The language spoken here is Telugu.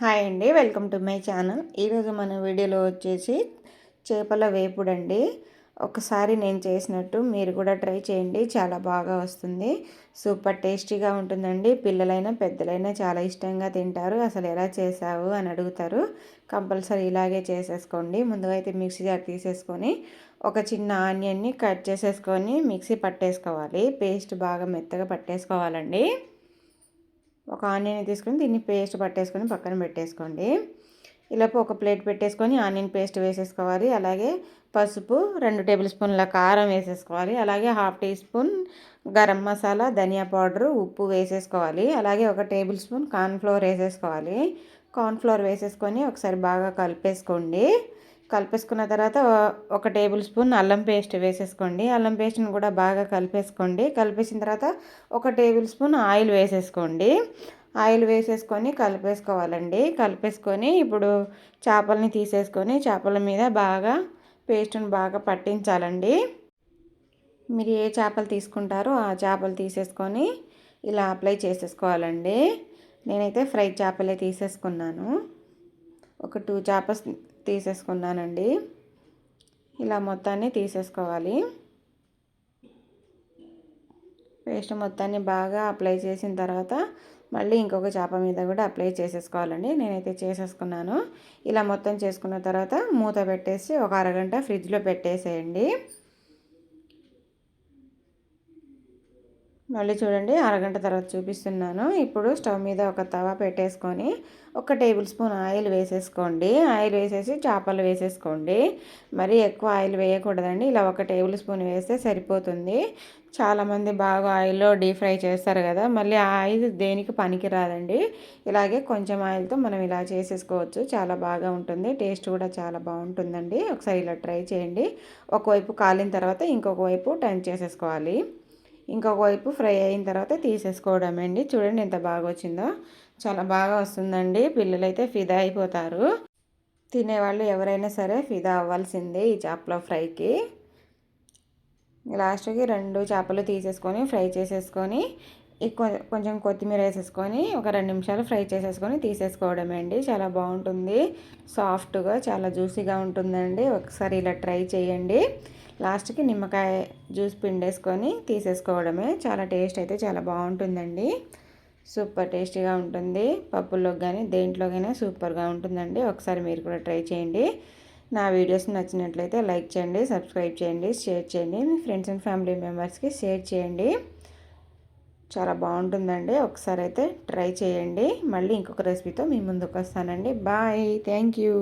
హాయ్ అండి వెల్కమ్ టు మై ఛానల్. ఈరోజు మన వీడియోలో వచ్చేసి చేపల వేపుడండి. ఒకసారి నేను చేసినట్టు మీరు కూడా ట్రై చేయండి చాలా బాగా వస్తుంది. సూపర్ టేస్టీగా ఉంటుందండి. పిల్లలైనా పెద్దలైనా చాలా ఇష్టంగా తింటారు. అసలు ఎలా చేసావు అని అడుగుతారు. కంపల్సరీ ఇలాగే చేసేసుకోండి. ముందుగా అయితే మిక్సీ జార్ తీసేసుకొని ఒక చిన్న ఆనియన్ని కట్ చేసేసుకొని మిక్సీ పట్టేసుకోవాలి. పేస్ట్ బాగా మెత్తగా పట్టేసుకోవాలండి. ఒక ఆనియన్ తీసుకొని దీన్ని పేస్ట్ పట్టేసుకొని పక్కన పెట్టేసుకోండి. ఇలాపు ఒక ప్లేట్ పెట్టేసుకొని ఆనియన్ పేస్ట్ వేసేసుకోవాలి. అలాగే పసుపు రెండు టేబుల్ స్పూన్ల కారం వేసేసుకోవాలి. అలాగే half tea spoon garam masala ధనియా పౌడరు ఉప్పు వేసేసుకోవాలి. అలాగే ఒక టేబుల్ స్పూన్ కార్న్ఫ్లోర్ వేసేసుకోవాలి. కార్న్ఫ్లోర్ వేసేసుకొని ఒకసారి బాగా కలిపేసుకోండి. కలిపేసుకున్న తర్వాత ఒక టేబుల్ స్పూన్ అల్లం పేస్ట్ వేసేసుకోండి. అల్లం పేస్ట్ని కూడా బాగా కలిపేసుకోండి. కలిపేసిన తర్వాత ఒక టేబుల్ స్పూన్ ఆయిల్ వేసేసుకోండి. ఆయిల్ వేసేసుకొని కలిపేసుకోవాలండి. కలిపేసుకొని ఇప్పుడు చేపల్ని తీసేసుకొని చేపల మీద బాగా పేస్ట్ని బాగా పట్టించాలండి. మీరు ఏ చేపలు తీసుకుంటారో ఆ చేపలు తీసేసుకొని ఇలా అప్లై చేసేసుకోవాలండి. నేనైతే ఫ్రై చేపలే తీసేసుకున్నాను. ఒక టూ చేపస్ తీసేసుకున్నానండి. ఇలా మొత్తాన్ని తీసేసుకోవాలి. పేస్ట్ మొత్తాన్ని బాగా అప్లై చేసిన తర్వాత మళ్ళీ ఇంకొక చేప మీద కూడా అప్లై చేసేసుకోవాలండి. నేనైతే చేసేసుకున్నాను. ఇలా మొత్తం చేసుకున్న తర్వాత మూత పెట్టేసి ఒక అరగంట ఫ్రిడ్జ్లో పెట్టేసేయండి. మళ్ళీ చూడండి అరగంట తర్వాత చూపిస్తున్నాను. ఇప్పుడు స్టవ్ మీద ఒక తవ పెట్టేసుకొని ఒక టేబుల్ స్పూన్ ఆయిల్ వేసేసుకోండి. ఆయిల్ వేసేసి చేపలు వేసేసుకోండి. మరి ఎక్కువ ఆయిల్ వేయకూడదండి. ఇలా ఒక టేబుల్ స్పూన్ వేస్తే సరిపోతుంది. చాలామంది బాగా ఆయిల్లో డీప్ ఫ్రై చేస్తారు కదా మళ్ళీ ఆయిల్ దేనికి పనికి రాదండి. ఇలాగే కొంచెం ఆయిల్తో మనం ఇలా చేసేసుకోవచ్చు. చాలా బాగా ఉంటుంది. టేస్ట్ కూడా చాలా బాగుంటుందండి. ఒకసారి ఇలా ట్రై చేయండి. ఒకవైపు కాలిన తర్వాత ఇంకొక వైపు టర్న్ చేసేసుకోవాలి. ఇంకొక వైపు ఫ్రై అయిన తర్వాత తీసేసుకోవడమే అండి. చూడండి ఎంత బాగా వచ్చిందో చాలా బాగా వస్తుందండి. పిల్లలైతే ఫిదా అయిపోతారు. తినేవాళ్ళు ఎవరైనా సరే ఫిదా అవ్వాల్సిందే ఈ చేపల ఫ్రైకి. లాస్ట్కి రెండు చేపలు తీసేసుకొని ఫ్రై చేసేసుకొని కొంచెం కొత్తిమీర వేసేసుకొని ఒక రెండు నిమిషాలు ఫ్రై చేసేసుకొని తీసేసుకోవడమే అండి. చాలా బాగుంటుంది. సాఫ్ట్గా చాలా జ్యూసీగా ఉంటుందండి. ఒకసారి ఇలా ట్రై చేయండి. లాస్ట్కి నిమ్మకాయ జ్యూస్ పిండేసుకొని తీసేసుకోవడమే. చాలా టేస్ట్ అయితే చాలా బాగుంటుందండి. సూపర్ టేస్టీగా ఉంటుంది. పప్పుల్లోకి కానీ దేంట్లోకైనా సూపర్గా ఉంటుందండి. ఒకసారి మీరు కూడా ట్రై చేయండి. నా వీడియోస్ నచ్చినట్లయితే లైక్ చేయండి సబ్స్క్రైబ్ చేయండి షేర్ చేయండి. మీ ఫ్రెండ్స్ అండ్ ఫ్యామిలీ మెంబర్స్కి షేర్ చేయండి. చాలా బాగుంటుందండి. ఒకసారి అయితే ట్రై చేయండి. మళ్ళీ ఇంకొక రెసిపీతో మీ ముందుకు వస్తానండి. బాయ్. Thank you.